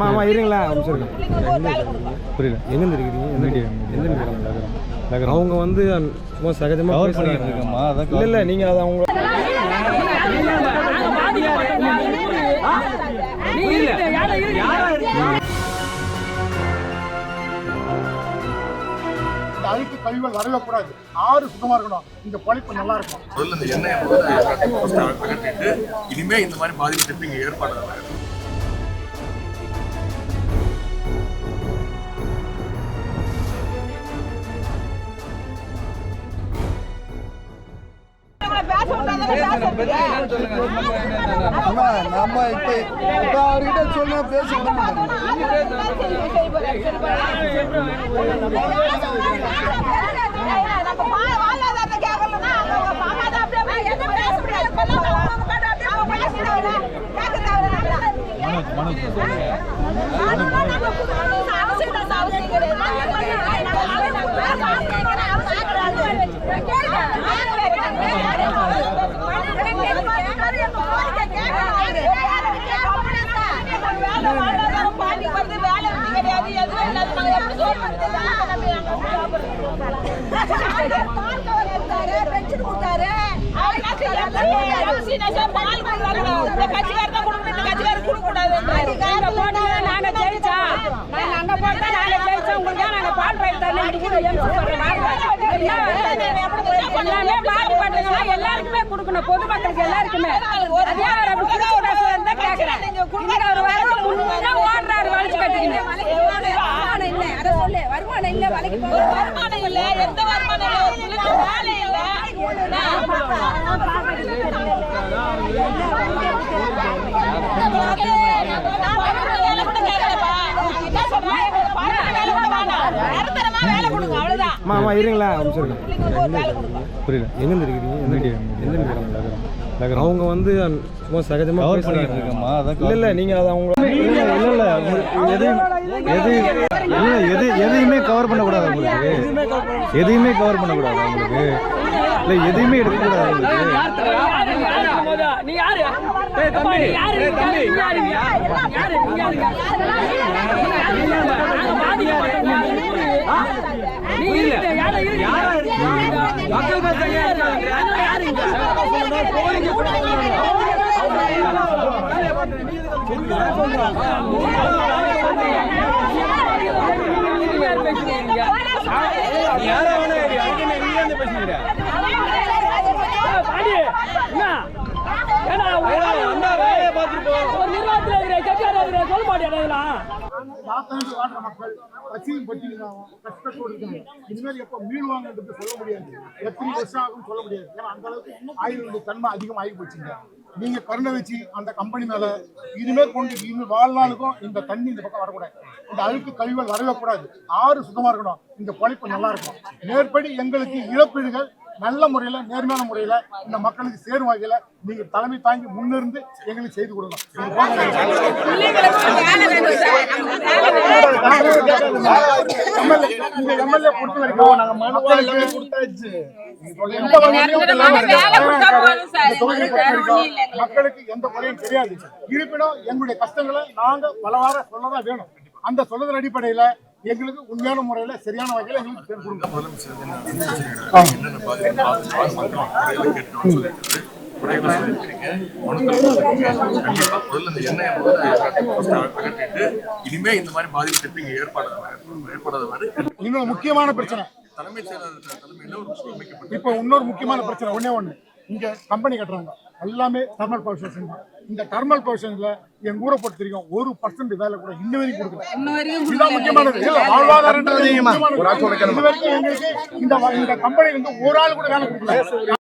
மாமா இருங்களா ஒரு நிமிஷம் இருங்க. புரியல. எங்கேருந்து இருக்கிறீங்க எந்த அவங்க வந்து சும்மா சகஜமாக இல்லை இல்லை நீங்கள் அதை அவங்க அழுக்கு கழிவுகள் வரவே கூடாது ஆறு சுத்தமா இருக்கணும். இந்த பழைப்பு நல்லா இருக்கும் முதல்ல இந்த எண்ணெயை முதல்ல எல்லாத்தையும் first அகற்றிட்டு இனிமே இந்த மாதிரி பாதிப்பு திருப்பி இங்கே ஏற்பாடு நம்ம இப்ப இப்ப அவர்கிட்ட சொல்ல பேச விட மாட்டாங்க நாங்க ஜெயிச்சா நாங்க அங்க போட்டா நாங்க ஜெயிச்சோம் உங்களுக்கு தான் நாங்க பால் பயிர் தரணும் இப்படி கூட எழுதி சொல்றோம் எல்லாமே பாதிப்பட்டவங்க எல்லாருக்குமே கொடுக்கணும் பொதுமக்களுக்கு எல்லாருக்குமே கேட்கிறேன் இன்னைக்கு அவர் வரது ஓடுறாரு வலிச்சு கட்டிக்கின்னு வருமானம் இல்லை அதை சொல்லு வருமானம் இல்லை வலைக்கு வருமானம் இல்லை எந்த வருமானம் இல்லை வேலை இல்லை. இருங்களா. புரியல எங்கேருந்து இருக்கிறீங்க எந்த அவங்க வந்து சும்மா சகஜமாக இல்லை இல்லை நீங்கள் அதை அவங்க இல்ல இல்ல எது எது இல்ல எது எதையுமே கவர் பண்ணக்கூடாது உங்களுக்கு எதையுமே கவர் பண்ணக்கூடாது உங்களுக்கு இல்ல எதையுமே எடுக்கக்கூடாது உங்களுக்கு நீ யாரு நீ யாரு சொல்ல மாட்டேன் இதெல்லாம். நாத்தாண்டி வாழ்ற மக்கள் பசியும் பட்டியலும் கஷ்டத்தோடு இருக்காங்க இனிமேல் எப்போ மீளுவாங்கன்றது சொல்ல முடியாது. எத்தனை வருஷம் ஆகும் சொல்ல முடியாது. ஏன்னா அந்த அளவுக்கு ஆயுளுடைய தன்மை அதிகம் ஆகி போச்சுங்க. நீங்க கருணை வச்சு அந்த கம்பெனி மேல இனிமேல் கொண்டு இனிமேல் வாழ்நாளுக்கும் இந்த தண்ணி இந்த பக்கம் வரக்கூடாது. இந்த அழுக்கு கழிவுகள் வரவே கூடாது. ஆறு சுத்தமா இருக்கணும். இந்த பழைப்பு நல்லா இருக்கும். மேற்படி எங்களுக்கு இழப்பீடுகள் நல்ல முறையில நேர்மையான முறையில இந்த மக்களுக்கு சேரும் வகையில நீங்க தலைமை தாங்கி முன்னிருந்து எங்களுக்கு செய்து கொடுக்கணும். எம்எல்ஏ பொறுத்த வரைக்கும் நாங்க மக்களுக்கு கொடுத்தாச்சு எந்த வகையிலும் இந்த தொகுதியை பொறுத்த வரைக்கும் மக்களுக்கு எந்த குறையும் தெரியாது இருப்பினும் எங்களுடைய கஷ்டங்களை நாங்க பலவார சொல்லதான் வேணும். அந்த சொல்லுதல் அடிப்படையில எங்களுக்கு உண்மையான முறையில சரியான வகையில எங்களுக்கு பேர் கொடுங்க. முதலமைச்சர் குறைகளை சொல்லியிருக்கீங்க மனுக்கள் கொடுத்திருக்கீங்க. கண்டிப்பா முதல்ல இந்த எண்ணெயை முதல்ல எல்லாத்தையும் first அகற்றிட்டு இனிமே இந்த மாதிரி பாதிப்பு திருப்பி இங்கே ஏற்பாடு ஏற்படாத மாதிரி இன்னொரு முக்கியமான பிரச்சனை. தலைமைச் செயலாளர் தலைமையில் ஒரு குழு அமைக்கப்பட்டு இப்போ இன்னொரு முக்கியமான பிரச்சனை ஒண்ணே ஒண்ணு. இங்க கம்பெனி கட்டுறாங்க. எல்லாமே தெர்மல் பவர் ஸ்டேஷன் தான் இந்த தெர்மல் பவர் ஸ்டேஷன்ல எங்க ஊரை பொறுத்த வரைக்கும் ஒரு பர்சன்ட் வேலை கூட இன்ன வரைக்கும் கொடுக்கல. இதுதான் முக்கியமானது. இல்ல. வாழ்வாதாரன்றது முக்கியமானது. இது வரைக்கும் எங்களுக்கு இந்த இந்த கம்பெனி வந்து ஒரு ஆள் கூட வேலை கொடுக்கல.